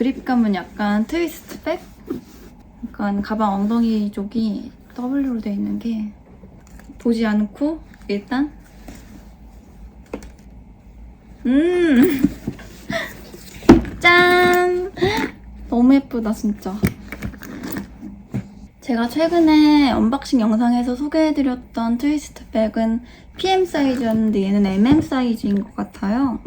제품은 약간 트위스트 백? 약간 가방 엉덩이 쪽이 W로 돼 있는 게 보지 않고 일단 음! 짠! 너무 예쁘다 진짜 제가 최근에 언박싱 영상에서 소개해드렸던 트위스트 백은 PM 사이즈였는데 얘는 MM 사이즈인 것 같아요.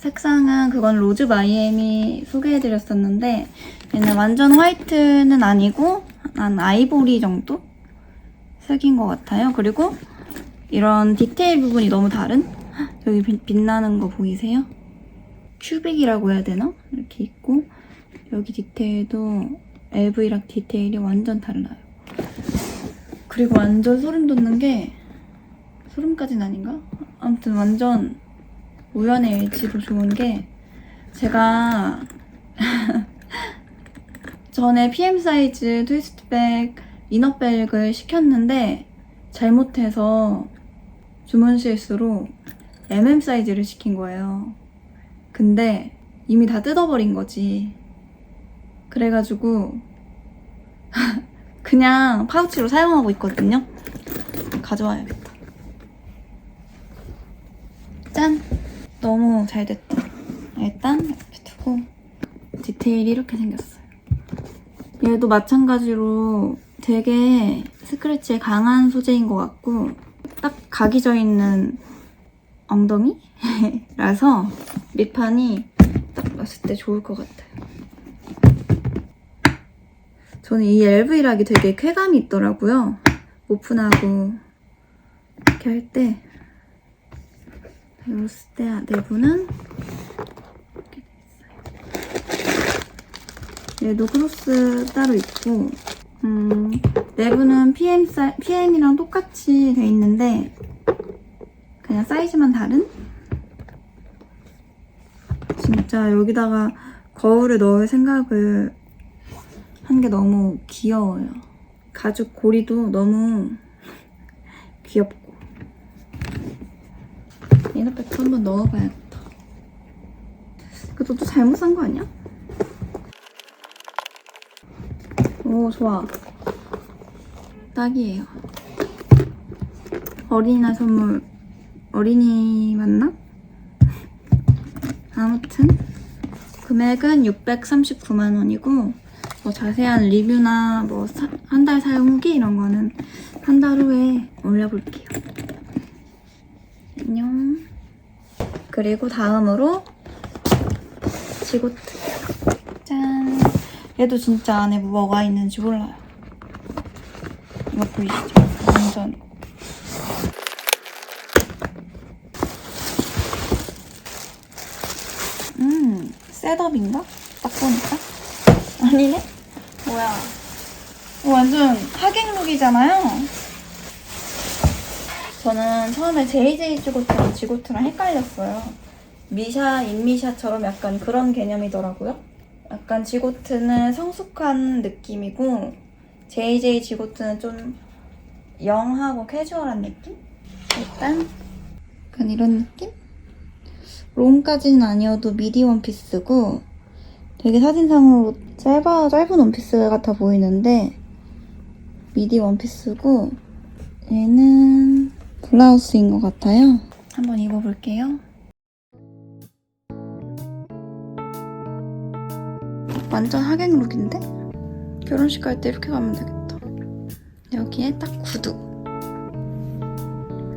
색상은 그건 로즈 마이애미 소개해드렸었는데 얘는 완전 화이트는 아니고 한 아이보리 정도 색인 것 같아요. 그리고 이런 디테일 부분이 너무 다른? 여기 빛- 빛나는 거 보이세요? 큐빅이라고 해야 되나? 이렇게 있고 여기 디테일도 LV랑 디테일이 완전 달라요. 그리고 완전 소름 돋는 게 소름까지는 아닌가? 아무튼 완전 우연의 일치로 좋은 게 제가 전에 PM 사이즈 트위스트백 이너백을 시켰는데 잘못해서 주문 실수로 MM 사이즈를 시킨 거예요. 근데 이미 다 뜯어버린 거지. 그래가지고 그냥 파우치로 사용하고 있거든요. 가져와야겠다. 짠! 너무 잘 됐다. 일단 이렇게 두고 디테일이 이렇게 생겼어요. 얘도 마찬가지로 되게 스크래치에 강한 소재인 것 같고 딱 각이 져 있는 엉덩이라서 밑판이 딱 봤을 때 좋을 것 같아요. 저는 이 LV락이 되게 쾌감이 있더라고요. 오픈하고 이렇게 할 때 때 내부는 이렇게 돼 있어요. 얘도 크로스 따로 있고 음, 내부는 PM 사, PM이랑 똑같이 돼 있는데 그냥 사이즈만 다른? 진짜 여기다가 거울을 넣을 생각을 한 게 너무 귀여워요. 가죽 고리도 너무 귀엽고. 이너백도 한번 넣어봐야겠다. 그래도 또 잘못 산 거 아니야? 오, 좋아. 딱이에요. 어린이날 선물, 어린이 맞나? 아무튼, 금액은 639만 원이고, 뭐 자세한 리뷰나 뭐 한 달 사용 후기 이런 거는 한 달 후에 올려볼게요. 안녕. 그리고 다음으로 지고트. 짠. 얘도 진짜 안에 뭐가 있는지 몰라요. 이거 보이시죠? 완전. 음, 셋업인가? 딱 보니까. 아니네? 뭐야. 완전 하객룩이잖아요? 저는 처음에 JJ 지고트랑 지고트랑 헷갈렸어요. 미샤, 인미샤처럼 약간 그런 개념이더라고요. 약간 지고트는 성숙한 느낌이고 JJ 지고트는 좀 영하고 캐주얼한 느낌? 일단 약간 이런 느낌? 롱까지는 아니어도 미디 원피스고 되게 사진상으로 짧아, 짧은 원피스 같아 보이는데 미디 원피스고 얘는 블라우스인 것 같아요. 한번 입어볼게요. 완전 하객 룩인데? 결혼식 갈 때 이렇게 가면 되겠다. 여기에 딱 구두.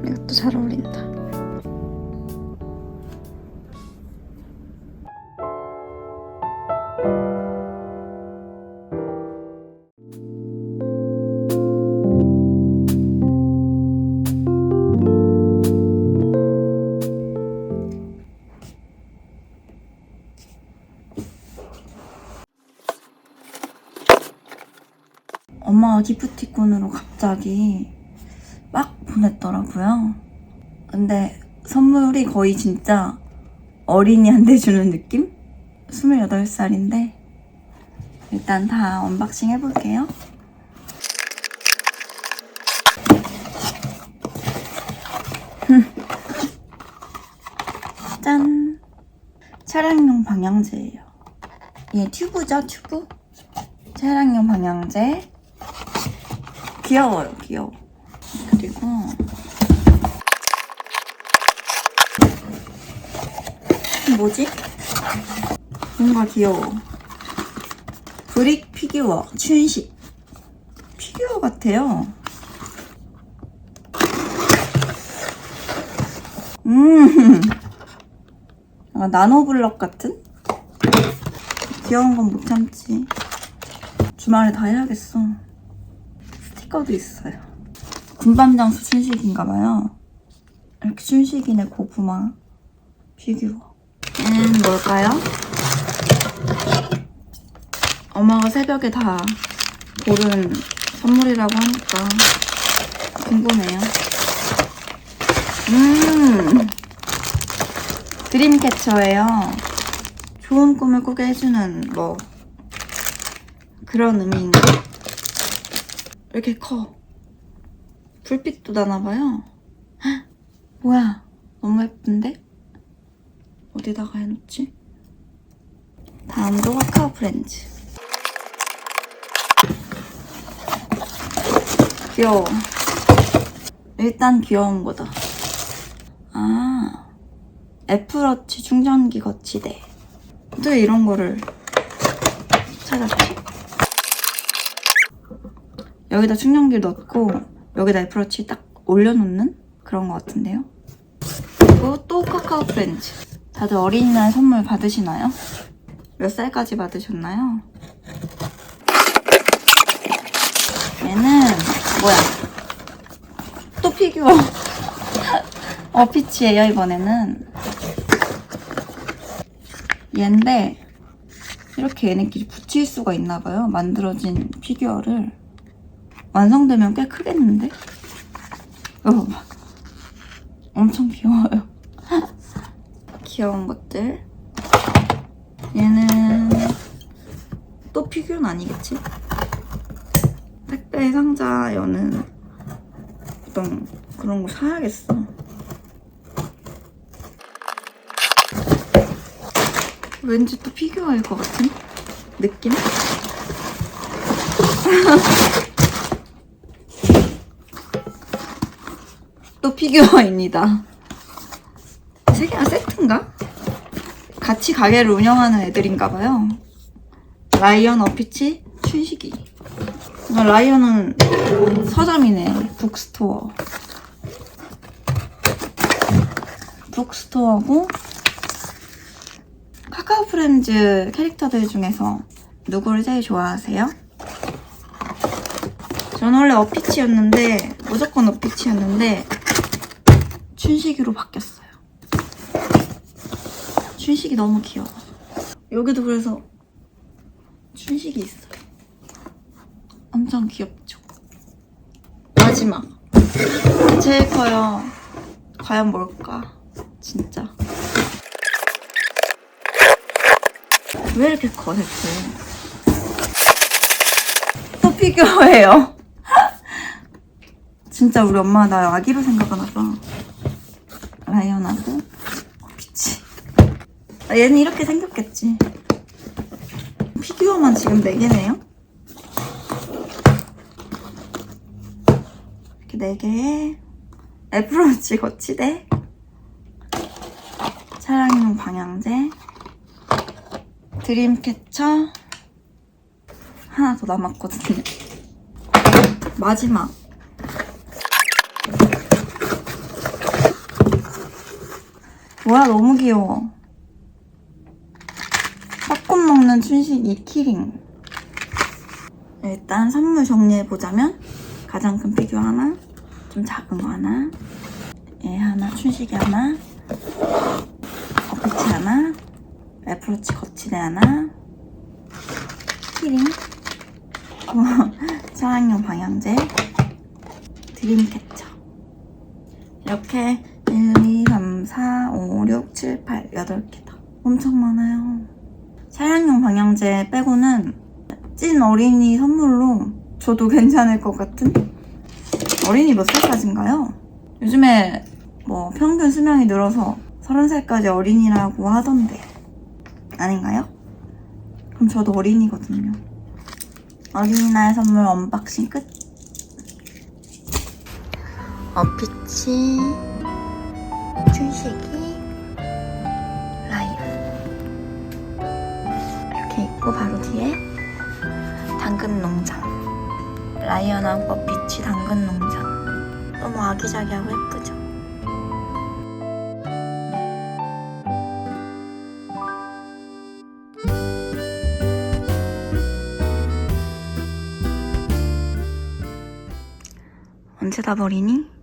이것도 잘 어울린다. 엄마가 기프티콘으로 갑자기 막 보냈더라고요. 근데 선물이 거의 진짜 어린이한테 주는 느낌? 28살인데 일단 다 언박싱 해볼게요. 짠! 차량용 방향제예요. 얘 튜브죠, 튜브? 차량용 방향제. 귀여워요, 귀여워. 그리고 뭐지? 뭔가 귀여워. 브릭 피규어 춘식 피규어 같아요. 음, 아, 나노블럭 같은? 귀여운 건 못 참지. 주말에 다 해야겠어. 스티커도 있어요. 군밤장수 춘식인가봐요. 이렇게 춘식이네 고구마 피규어. 얘는 뭘까요? 엄마가 새벽에 다 고른 선물이라고 하니까 궁금해요. 음, 드림캐쳐예요. 좋은 꿈을 꾸게 해주는 뭐 그런 의미인가? 왜 이렇게 커? 불빛도 나나봐요. 헉, 뭐야? 너무 예쁜데? 어디다가 해놓지? 다음도 카카오 프렌즈. 귀여워. 일단 귀여운 거다. 아, 애플워치 충전기 거치대. 또 이런 거를 찾았지? 여기다 충전기를 넣고 여기다 애플워치 딱 올려놓는 그런 거 같은데요. 그리고 또 카카오 프렌즈. 다들 어린이날 선물 받으시나요? 몇 살까지 받으셨나요? 얘는 뭐야? 또 피규어. 어 피치예요 이번에는. 얘인데 이렇게 얘네끼리 붙일 수가 있나봐요. 만들어진 피규어를 완성되면 꽤 크겠는데? 봐. 엄청 귀여워요. 귀여운 것들. 얘는 또 피규어는 아니겠지? 택배 상자 여는 어떤 그런 거 사야겠어. 왠지 또 피규어일 것 같은 느낌? 또 피규어입니다. 세 개가 세트인가? 같이 가게를 운영하는 애들인가 봐요. 라이언 어피치 춘식이. 아, 라이언은 서점이네. 북스토어. 북스토어고 카카오 프렌즈 캐릭터들 중에서 누구를 제일 좋아하세요? 전 원래 어피치였는데 무조건 어피치였는데 춘식이로 바뀌었어요. 춘식이 너무 귀여워. 여기도 그래서 춘식이 있어요. 엄청 귀엽죠? 마지막. 제일 커요. 과연 뭘까? 진짜. 왜 이렇게 커, 대체? 또 피규어예요. 진짜 우리 엄마 나 아기로 생각하나 봐. 라이언하고 피치. 아, 얘는 이렇게 생겼겠지. 피규어만 지금 4개네요? 이렇게 4개에 애플워치 거치대 차량용 방향제 드림캐쳐 하나 더 남았거든요. 마지막 뭐야 너무 귀여워. 팝콘 먹는 춘식 이 키링. 일단 선물 정리해보자면 가장 큰 피규어 하나, 좀 작은 거 하나, 얘 하나, 춘식이 하나, 어피치 하나, 애플워치 거치대 하나, 키링, 차량용 방향제, 드림캐쳐. 이렇게 1, 2, 3, 4, 5, 6, 7, 8, 8개다. 엄청 많아요. 차량용 방향제 빼고는 찐 어린이 선물로 줘도 괜찮을 것 같은? 어린이 몇 살까지인가요? 요즘에 뭐 평균 수명이 늘어서 30살까지 어린이라고 하던데. 아닌가요? 그럼 저도 어린이거든요. 어린이날 선물 언박싱 끝. 어피치, 춘식이, 있고 바로 뒤에 당근 농장. 라이언하고 어피치 당근 농장. 너무 아기자기하고 예쁘죠? 언제 다 버리니?